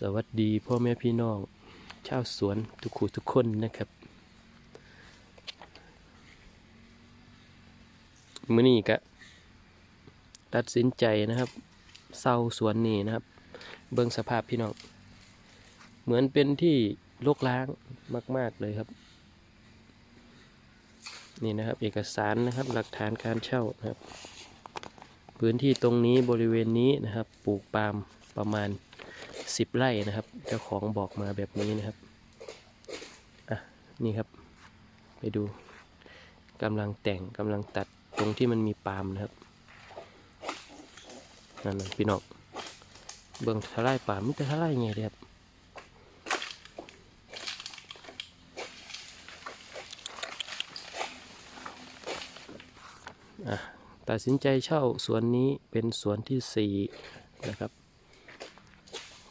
สวัสดีพ่อแม่พี่น้องชาวสวนทุกคู่ทุกคนนะครับมื้อนี้ก็ตัดสินใจนะครับเศร้าสวนนี้นะครับ เบิ่งสภาพพี่น้อง เหมือนเป็นที่ลกล้างมาก ๆ เลยครับ นี่นะครับ เอกสารนะครับหลักฐานการเช่านะครับ พื้นที่ตรงนี้บริเวณนี้นะครับ ปลูกปาล์มประมาณ สิบไร่นะครับ เจ้าของบอกมาแบบนี้นะครับ อะ นี่ครับ ไปดูกำลังแต่งกำลังตัดตรงที่มันมีปาล์มนะครับนั่นนะพี่น้องเบิ่งทลายปาล์มมิต่ทลายไงเดียครับอะตัดสินใจเช่าสวนนี้เป็นสวนที่สี่นะครับ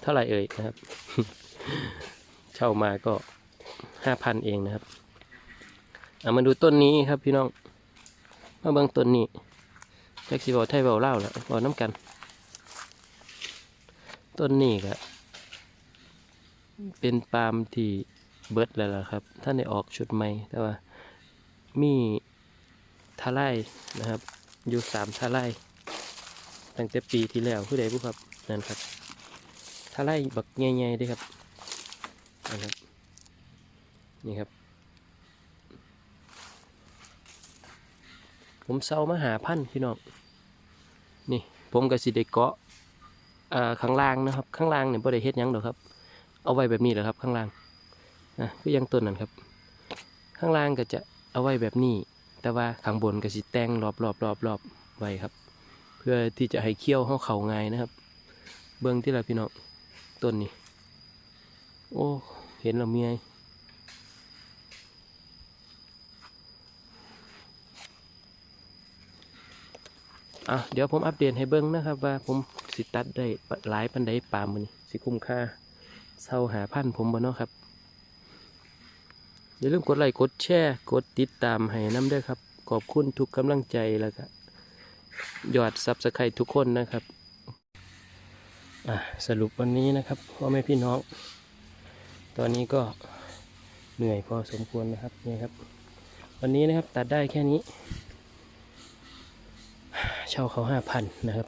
เท่าไหร่เอ่ยนะครับ เช่ามาก็ห้าพันเองนะครับเอามาดูต้นนี้ครับพี่น้องมาเบิ่งต้นนี้แจ็คสีบอไทยเบาเล่าแล้วบอกน้ำกัน ต้นนี้ก็เป็นปาล์มที่เบิร์ดแล้วล่ะครับ ท่านได้ออกชุดใหม่แต่ว่ามีทลายนะครับ อยู่สามทลายตั้งแต่ปีที่แล้วผู้ใดผู้ครับนั่นครับ ทลายบักใหญ่ๆด้วยครับนะครับ นี่ครับ ผมเซามาหาพันธุ์พี่น้อง นี่ผมกับสิเดเกาะอ่าข้างล่างนะครับ ข้างล่างเนี่ยบ่ได้เฮ็ดยังดอกครับ เอาไว้แบบนี้แหละครับ ข้างล่างอะคือยังต้นนั่นครับ ข้างล่างก็จะเอาไว้แบบนี้ แต่ว่าข้างบนก็สิแต่งรอบรอบรอบรอบไว้ครับ เพื่อที่จะให้เคี้ยวเข้าเขาง่ายนะครับ เบื้องที่ละพี่น้อง ต้นนี้โอ้ เห็นแล้วเมียยอะเดี๋ยวผมอัปเดตให้เบิ้งนะครับ ว่าผมสิตัดได้หลายปันไดปลามือนี่สิคุ้มค่าเศร้าหาพันผมบ่เนาะครับ อย่าลืมกดไลค์กดแชร์กดติดตามให้น้ำด้วยครับ ขอบคุณทุกกำลังใจแล้วก็ยอดซับสไครต์ทุกคนนะครับ อะสรุปวันนี้นะครับพ่อแม่พี่น้อง ตอนนี้ก็เหนื่อยพอสมควรนะครับนี่ครับ วันนี้นะครับตัดได้แค่นี้ เช่าเขาห้าพันนะครับ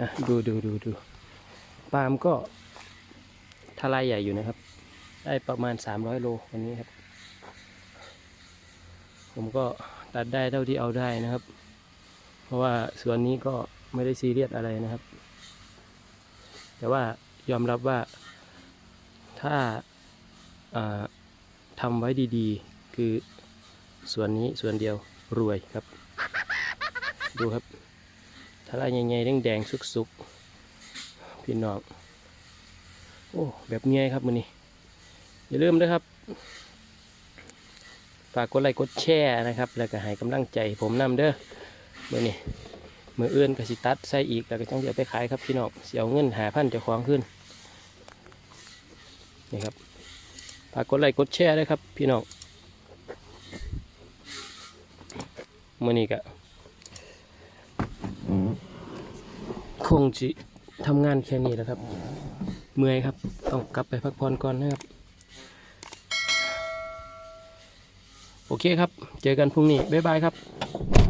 อะดูดูดูดูปาล์มก็ทลายใหญ่อยู่นะครับ ได้ประมาณ 300 โลวันนี้ครับ ผมก็ตัดได้เท่าที่เอาได้นะครับ เพราะว่าสวนนี้ก็ไม่ได้ซีเรียสอะไรนะครับ แต่ว่ายอมรับว่าถ้าอ่าทำไว้ดีๆ คือส่วนนี้ส่วนเดียวรวยครับ ดูครับทลายใหญ่ๆแดงๆสุกๆ พี่น้องโอ้แบบเงี้ยครับมือนี้ อย่าลืมนะครับ ฝากกดไลค์กดแชร์นะครับ แล้วก็ให้กำลังใจผมนำเด้อมือนี้ มืออื่นก็สิตัดใส่อีกแล้วก็ต้องเดี๋ยวไปขายครับพี่น้องเสียเงินหาพันจะคล้าของขึ้นนี่ครับฝากกดไลค์กดแชร์ด้วยครับพี่น้องมื่อนี้ก็คงจะทำงานแค่นี้แล้วครับ เมื่อยครับ ต้องกลับไปพักผ่อนก่อนนะครับ โอเคครับ เจอกันพรุ่งนี้ บ๊ายบายครับ